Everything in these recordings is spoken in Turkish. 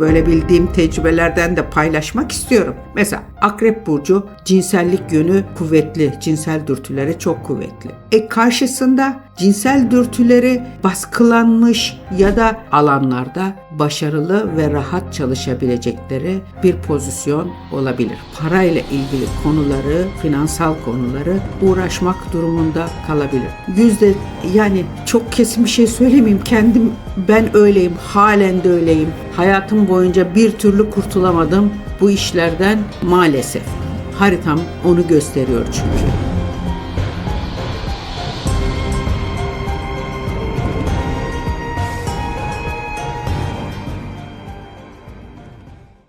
Böyle bildiğim tecrübelerden de paylaşmak istiyorum. Mesela Akrep Burcu cinsellik yönü kuvvetli, cinsel dürtüleri çok kuvvetli. E karşısında cinsel dürtüleri baskılanmış ya da alanlarda başarılı ve rahat çalışabilecekleri bir pozisyon olabilir. Parayla ilgili konuları, finansal konuları uğraşmak durumunda kalabilir. Yüzde yani çok kesin bir şey söylemeyeyim. Kendim ben öyleyim, halen de öyleyim. Hayatım boyunca bir türlü kurtulamadım bu işlerden maalesef. Haritam onu gösteriyor çünkü.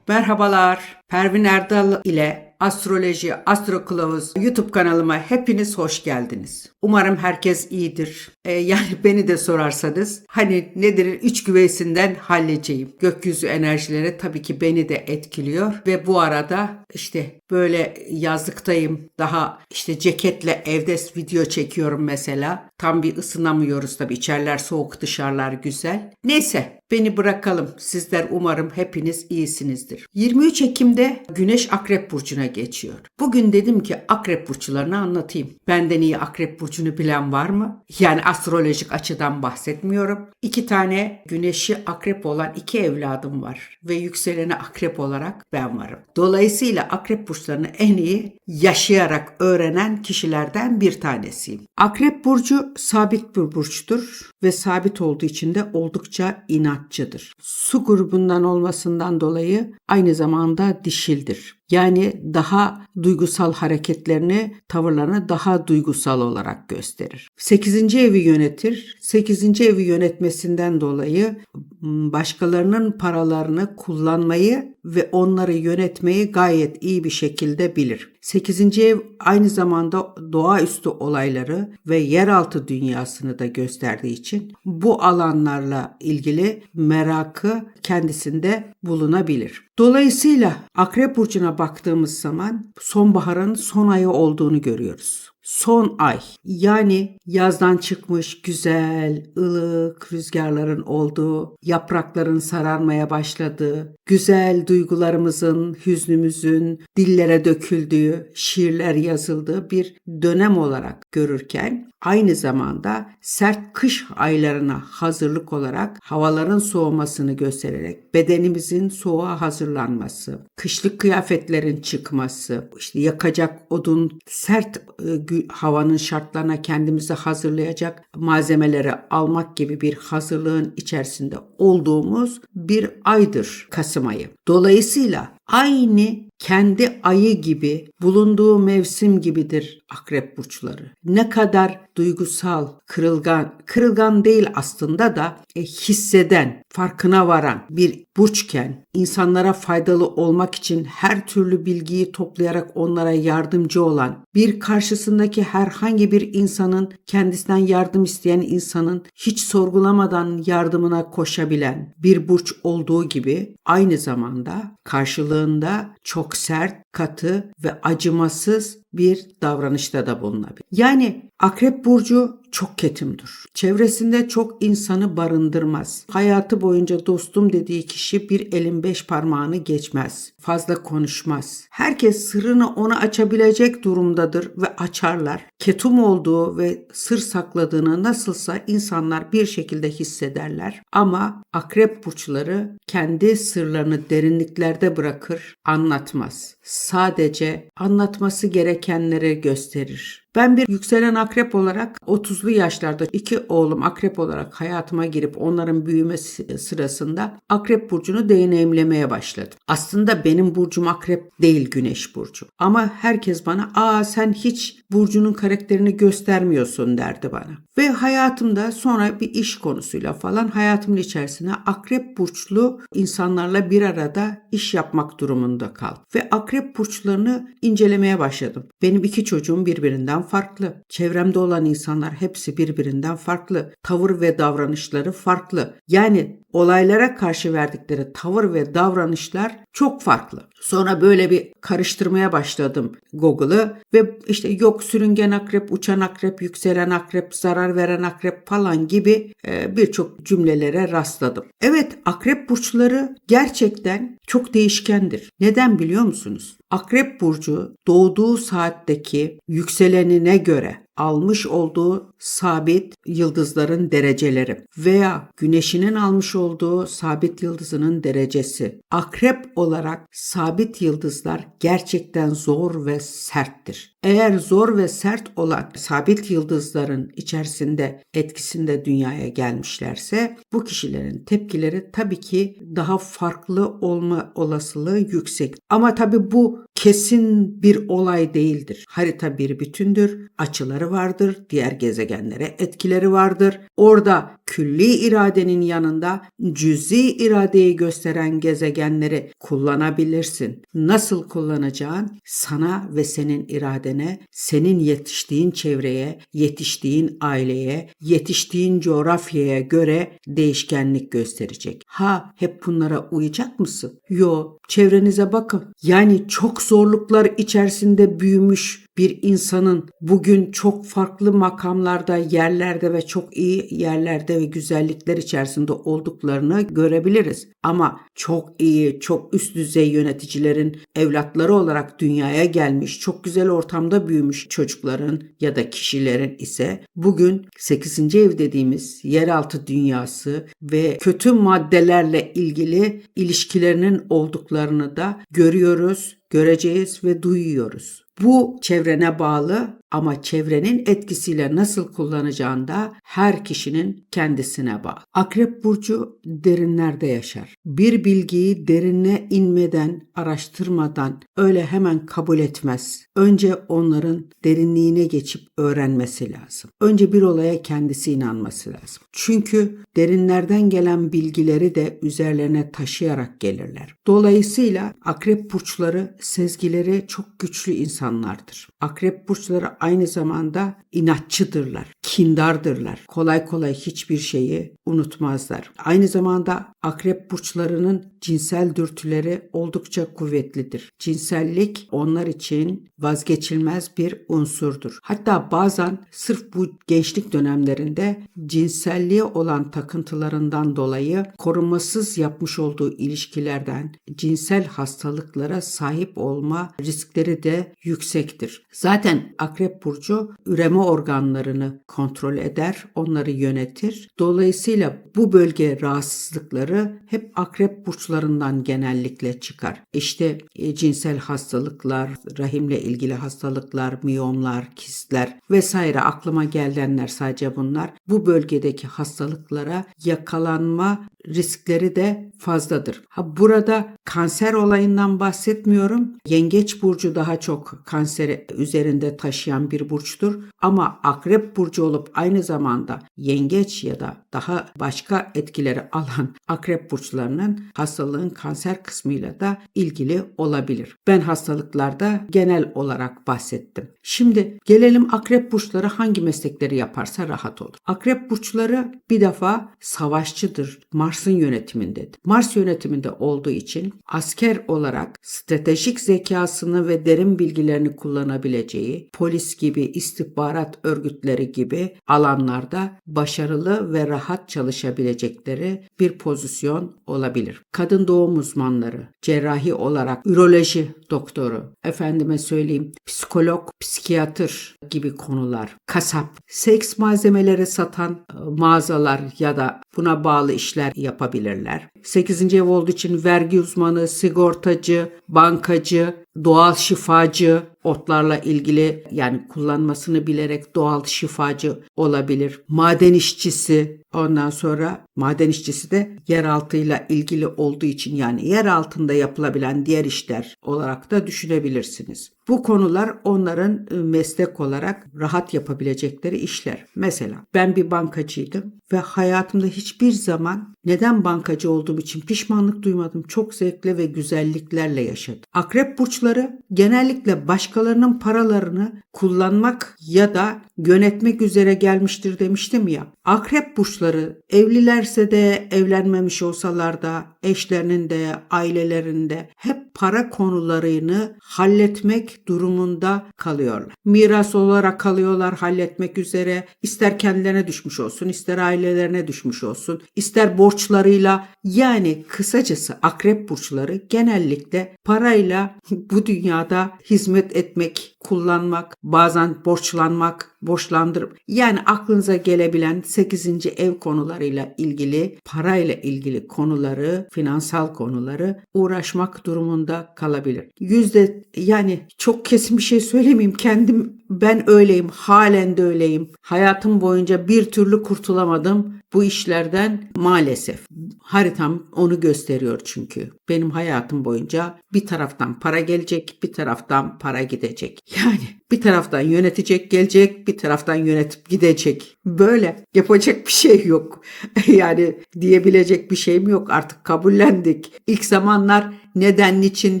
Merhabalar. Pervin Erdal ile Astroloji Astro Kılavuz YouTube kanalıma hepiniz hoş geldiniz. Umarım herkes iyidir. Ee, yani beni de sorarsanız hani nedir üç güveysinden halledeceğim. Gökyüzü enerjileri tabii ki beni de etkiliyor ve bu arada işte böyle yazlıktayım. Daha işte ceketle evde video çekiyorum mesela. Tam bir ısınamıyoruz tabii. İçeriler soğuk, dışarılar güzel. Neyse beni bırakalım. Sizler umarım hepiniz iyisinizdir. 23 Ekim'de Güneş Akrep Burcu'na geçiyor. Bugün dedim ki Akrep Burçlarını anlatayım. Benden iyi Akrep Burcu'nu bilen var mı? Yani astrolojik açıdan bahsetmiyorum. İki tane Güneşi Akrep olan iki evladım var. Ve yükseleni Akrep olarak ben varım. Dolayısıyla Akrep Burçlarını en iyi yaşayarak öğrenen kişilerden bir tanesiyim. Akrep Burcu sabit bir burçtur ve sabit olduğu için de oldukça inatçıdır. Su grubundan olmasından dolayı aynı zamanda dişildir. Yani daha duygusal hareketlerini, tavırlarını daha duygusal olarak gösterir. 8. evi yönetir. 8. evi yönetmesinden dolayı başkalarının paralarını kullanmayı ve onları yönetmeyi gayet iyi bir şekilde bilir. 8. ev aynı zamanda doğaüstü olayları ve yeraltı dünyasını da gösterdiği için bu alanlarla ilgili merakı kendisinde bulunabilir. Dolayısıyla Akrep burcuna baktığımız zaman sonbaharın son ayı olduğunu görüyoruz son ay. Yani yazdan çıkmış güzel, ılık rüzgarların olduğu, yaprakların sararmaya başladığı, güzel duygularımızın, hüznümüzün dillere döküldüğü, şiirler yazıldığı bir dönem olarak görürken aynı zamanda sert kış aylarına hazırlık olarak havaların soğumasını göstererek bedenimizin soğuğa hazırlanması, kışlık kıyafetlerin çıkması, işte yakacak odun, sert e, havanın şartlarına kendimizi hazırlayacak malzemeleri almak gibi bir hazırlığın içerisinde olduğumuz bir aydır Kasım ayı. Dolayısıyla aynı kendi ayı gibi bulunduğu mevsim gibidir akrep burçları. Ne kadar duygusal, kırılgan, kırılgan değil aslında da e, hisseden, farkına varan bir burçken insanlara faydalı olmak için her türlü bilgiyi toplayarak onlara yardımcı olan, bir karşısındaki herhangi bir insanın kendisinden yardım isteyen insanın hiç sorgulamadan yardımına koşabilen bir burç olduğu gibi aynı zamanda karşılığında çok sert, katı ve acımasız bir davranışta da bulunabilir. Yani Akrep Burcu çok ketimdir. Çevresinde çok insanı barındırmaz. Hayatı boyunca dostum dediği kişi bir elin beş parmağını geçmez. Fazla konuşmaz. Herkes sırrını ona açabilecek durumdadır ve açarlar. Ketum olduğu ve sır sakladığını nasılsa insanlar bir şekilde hissederler. Ama akrep burçları kendi sırlarını derinliklerde bırakır, anlatmaz. Sadece anlatması gerekenleri gösterir. Ben bir yükselen akrep olarak 30'lu yaşlarda iki oğlum akrep olarak hayatıma girip onların büyümesi sırasında akrep burcunu deneyimlemeye başladım. Aslında benim burcum akrep değil güneş burcu. Ama herkes bana aa sen hiç burcunun karakterini göstermiyorsun derdi bana. Ve hayatımda sonra bir iş konusuyla falan hayatımın içerisine akrep burçlu insanlarla bir arada iş yapmak durumunda kaldım. Ve akrep burçlarını incelemeye başladım. Benim iki çocuğum birbirinden farklı. Çevremde olan insanlar hepsi birbirinden farklı. Tavır ve davranışları farklı. Yani olaylara karşı verdikleri tavır ve davranışlar çok farklı. Sonra böyle bir karıştırmaya başladım Google'ı ve işte yok sürüngen akrep, uçan akrep, yükselen akrep, zarar veren akrep falan gibi e, birçok cümlelere rastladım. Evet akrep burçları gerçekten çok değişkendir. Neden biliyor musunuz? Akrep burcu doğduğu saatteki yükselenine göre almış olduğu sabit yıldızların dereceleri veya güneşinin almış olduğu sabit yıldızının derecesi. Akrep olarak sabit yıldızlar gerçekten zor ve serttir. Eğer zor ve sert olan sabit yıldızların içerisinde etkisinde dünyaya gelmişlerse bu kişilerin tepkileri tabii ki daha farklı olma olasılığı yüksek. Ama tabii bu kesin bir olay değildir. Harita bir bütündür, açıları vardır, diğer gezegenlere etkileri vardır. Orada külli iradenin yanında cüzi iradeyi gösteren gezegenleri kullanabilirsin. Nasıl kullanacağın sana ve senin iradene, senin yetiştiğin çevreye, yetiştiğin aileye, yetiştiğin coğrafyaya göre değişkenlik gösterecek. Ha hep bunlara uyacak mısın? Yo, çevrenize bakın. Yani çok zorluklar içerisinde büyümüş bir insanın bugün çok farklı makamlarda, yerlerde ve çok iyi yerlerde ve güzellikler içerisinde olduklarını görebiliriz. Ama çok iyi, çok üst düzey yöneticilerin evlatları olarak dünyaya gelmiş, çok güzel ortamda büyümüş çocukların ya da kişilerin ise bugün 8. ev dediğimiz yeraltı dünyası ve kötü maddelerle ilgili ilişkilerinin olduklarını da görüyoruz, göreceğiz ve duyuyoruz. Bu çevrene bağlı ama çevrenin etkisiyle nasıl kullanacağında her kişinin kendisine bağlı. Akrep burcu derinlerde yaşar. Bir bilgiyi derinine inmeden, araştırmadan öyle hemen kabul etmez. Önce onların derinliğine geçip öğrenmesi lazım. Önce bir olaya kendisi inanması lazım. Çünkü derinlerden gelen bilgileri de üzerlerine taşıyarak gelirler. Dolayısıyla akrep burçları sezgileri çok güçlü insanlardır. Akrep burçları aynı zamanda inatçıdırlar, kindardırlar. Kolay kolay hiçbir şeyi unutmazlar. Aynı zamanda akrep burçlarının cinsel dürtüleri oldukça kuvvetlidir. Cinsellik onlar için vazgeçilmez bir unsurdur. Hatta bazen sırf bu gençlik dönemlerinde cinselliğe olan takıntılarından dolayı korumasız yapmış olduğu ilişkilerden cinsel hastalıklara sahip olma riskleri de yüksektir. Zaten akrep burcu üreme organlarını kontrol eder, onları yönetir. Dolayısıyla bu bölge rahatsızlıkları hep akrep burçlarından genellikle çıkar. İşte e, cinsel hastalıklar, rahimle ilgili hastalıklar, miyomlar, kistler vesaire aklıma gelenler sadece bunlar. Bu bölgedeki hastalıklara yakalanma riskleri de fazladır. Ha burada kanser olayından bahsetmiyorum. Yengeç burcu daha çok kanseri üzerinde taşıyan bir burçtur ama akrep burcu olup aynı zamanda yengeç ya da daha başka etkileri alan akrep burçlarının hastalığın kanser kısmıyla da ilgili olabilir. Ben hastalıklarda genel olarak bahsettim. Şimdi gelelim akrep burçları hangi meslekleri yaparsa rahat olur. Akrep burçları bir defa savaşçıdır. Mars'ın yönetimindedir. Mars yönetiminde olduğu için asker olarak stratejik zekasını ve derin bilgilerini kullanabileceği polis gibi istihbarat örgütleri gibi alanlarda başarılı ve rahat çalışabilecekleri bir pozisyon olabilir. Kadın doğum uzmanları, cerrahi olarak üroloji doktoru, efendime söyleyeyim psikolog, psikiyatr gibi konular, kasap, seks malzemeleri satan e, mağazalar ya da buna bağlı işler yapabilirler. 8. ev olduğu için vergi uzmanı, sigortacı, bankacı, doğal şifacı, otlarla ilgili yani kullanmasını bilerek doğal şifacı olabilir. Maden işçisi ondan sonra maden işçisi de yer altıyla ilgili olduğu için yani yer altında yapılabilen diğer işler olarak da düşünebilirsiniz. Bu konular onların ıı, meslek olarak rahat yapabilecekleri işler. Mesela ben bir bankacıydım ve hayatımda hiçbir zaman neden bankacı olduğum için pişmanlık duymadım. Çok zevkle ve güzelliklerle yaşadım. Akrep burçları genellikle başka başkalarının paralarını kullanmak ya da yönetmek üzere gelmiştir demiştim ya. Akrep burçları evlilerse de evlenmemiş olsalar da eşlerinin de ailelerinde hep para konularını halletmek durumunda kalıyorlar. Miras olarak kalıyorlar halletmek üzere. İster kendilerine düşmüş olsun, ister ailelerine düşmüş olsun, ister borçlarıyla yani kısacası akrep burçları genellikle parayla bu dünyada hizmet etmek, kullanmak, bazen borçlanmak, borçlandırıp yani aklınıza gelebilen 8. ev konularıyla ilgili, parayla ilgili konuları, finansal konuları uğraşmak durumunda kalabilir. Yüzde yani çok kesin bir şey söylemeyeyim. Kendim ben öyleyim, halen de öyleyim. Hayatım boyunca bir türlü kurtulamadım bu işlerden maalesef. Haritam onu gösteriyor çünkü. Benim hayatım boyunca bir taraftan para gelecek, bir taraftan para gidecek. Yani bir taraftan yönetecek gelecek, bir taraftan yönetip gidecek. Böyle yapacak bir şey yok. yani diyebilecek bir şeyim yok. Artık kabullendik. İlk zamanlar neden niçin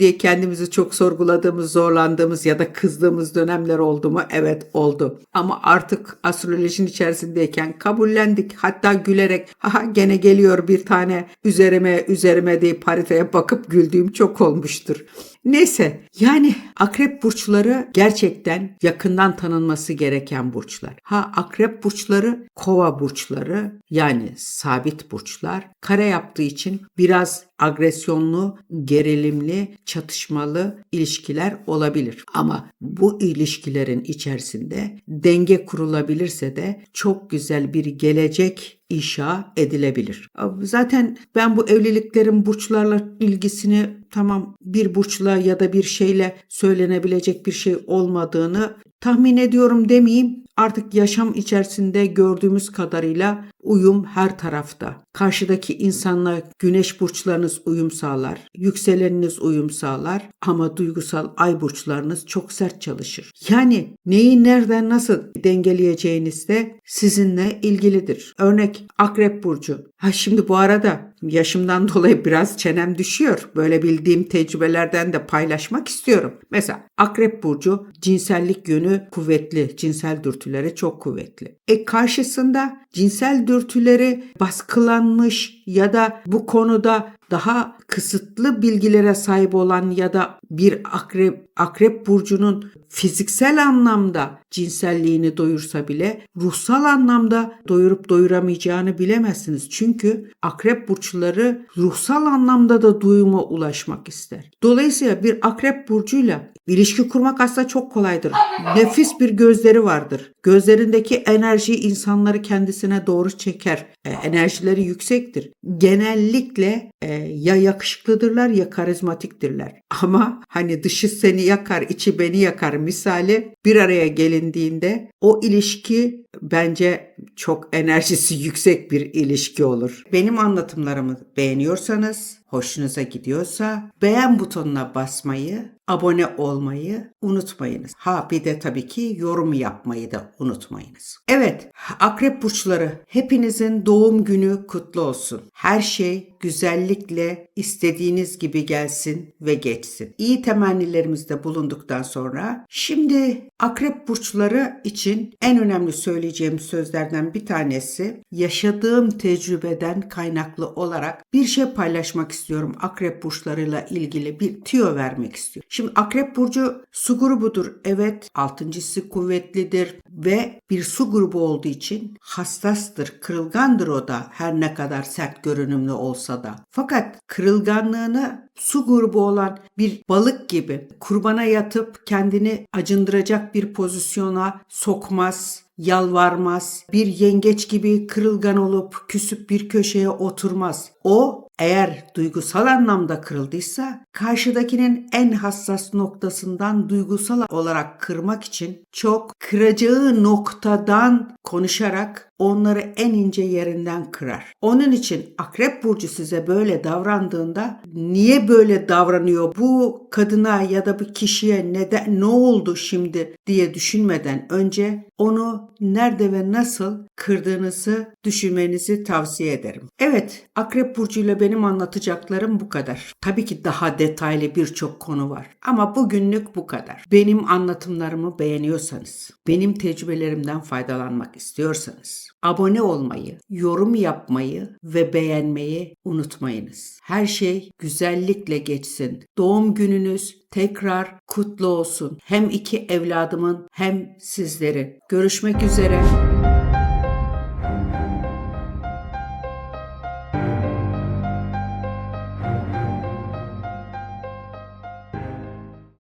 diye kendimizi çok sorguladığımız, zorlandığımız ya da kızdığımız dönemler oldu mu? Evet oldu. Ama artık astrolojinin içerisindeyken kabullendik. Hatta gülerek aha gene geliyor bir tane üzerime üzerime deyip haritaya bakıp güldüğüm çok olmuştur. Neyse yani akrep burçları gerçekten yakından tanınması gereken burçlar. Ha akrep burçları kova burçları yani sabit burçlar kare yaptığı için biraz agresyonlu, gerilimli, çatışmalı ilişkiler olabilir. Ama bu ilişkilerin içerisinde denge kurulabilirse de çok güzel bir gelecek inşa edilebilir. Zaten ben bu evliliklerin burçlarla ilgisini tamam bir burçla ya da bir şeyle söylenebilecek bir şey olmadığını tahmin ediyorum demeyeyim. Artık yaşam içerisinde gördüğümüz kadarıyla uyum her tarafta. Karşıdaki insanla güneş burçlarınız uyum sağlar, yükseleniniz uyum sağlar ama duygusal ay burçlarınız çok sert çalışır. Yani neyi nereden nasıl dengeleyeceğiniz de sizinle ilgilidir. Örnek akrep burcu. Ha şimdi bu arada yaşımdan dolayı biraz çenem düşüyor. Böyle bildiğim tecrübelerden de paylaşmak istiyorum. Mesela akrep burcu cinsellik yönü kuvvetli, cinsel dürtüleri çok kuvvetli. E karşısında cinsel dürtüleri baskılanmış ya da bu konuda daha kısıtlı bilgilere sahip olan ya da bir akrep akrep burcunun fiziksel anlamda cinselliğini doyursa bile ruhsal anlamda doyurup doyuramayacağını bilemezsiniz. Çünkü akrep burçları ruhsal anlamda da duyuma ulaşmak ister. Dolayısıyla bir akrep burcuyla ilişki kurmak aslında çok kolaydır. Nefis bir gözleri vardır. Gözlerindeki enerji insanları kendisine doğru çeker. E, enerjileri yüksektir. Genellikle e, ya yakışıklıdırlar ya karizmatiktirler. Ama hani dışı seni yakar, içi beni yakar misali bir araya gelindiğinde o ilişki bence çok enerjisi yüksek bir ilişki olur. Benim anlatımlarımı beğeniyorsanız, hoşunuza gidiyorsa beğen butonuna basmayı, abone olmayı unutmayınız. Ha bir de tabii ki yorum yapmayı da unutmayınız. Evet, akrep burçları hepinizin doğum günü kutlu olsun. Her şey güzellikle istediğiniz gibi gelsin ve geçsin. İyi temennilerimizde bulunduktan sonra şimdi akrep burçları için en önemli söyleyeceğim sözlerden bir tanesi yaşadığım tecrübeden kaynaklı olarak bir şey paylaşmak istiyorum. Akrep burçlarıyla ilgili bir tüyo vermek istiyorum. Şimdi akrep burcu su grubudur. Evet altıncısı kuvvetlidir ve bir su grubu olduğu için hassastır, kırılgandır o da her ne kadar sert görünümlü olsa da. Fakat kırılganlığını su grubu olan bir balık gibi kurbana yatıp kendini acındıracak bir pozisyona sokmaz, yalvarmaz, bir yengeç gibi kırılgan olup küsüp bir köşeye oturmaz. O eğer duygusal anlamda kırıldıysa karşıdakinin en hassas noktasından duygusal olarak kırmak için çok kıracağı noktadan konuşarak onları en ince yerinden kırar. Onun için Akrep burcu size böyle davrandığında niye böyle davranıyor bu kadına ya da bir kişiye neden ne oldu şimdi diye düşünmeden önce onu nerede ve nasıl kırdığınızı düşünmenizi tavsiye ederim. Evet, Akrep burcuyla benim benim anlatacaklarım bu kadar. Tabii ki daha detaylı birçok konu var. Ama bugünlük bu kadar. Benim anlatımlarımı beğeniyorsanız, benim tecrübelerimden faydalanmak istiyorsanız, abone olmayı, yorum yapmayı ve beğenmeyi unutmayınız. Her şey güzellikle geçsin. Doğum gününüz tekrar kutlu olsun. Hem iki evladımın hem sizlerin. Görüşmek üzere.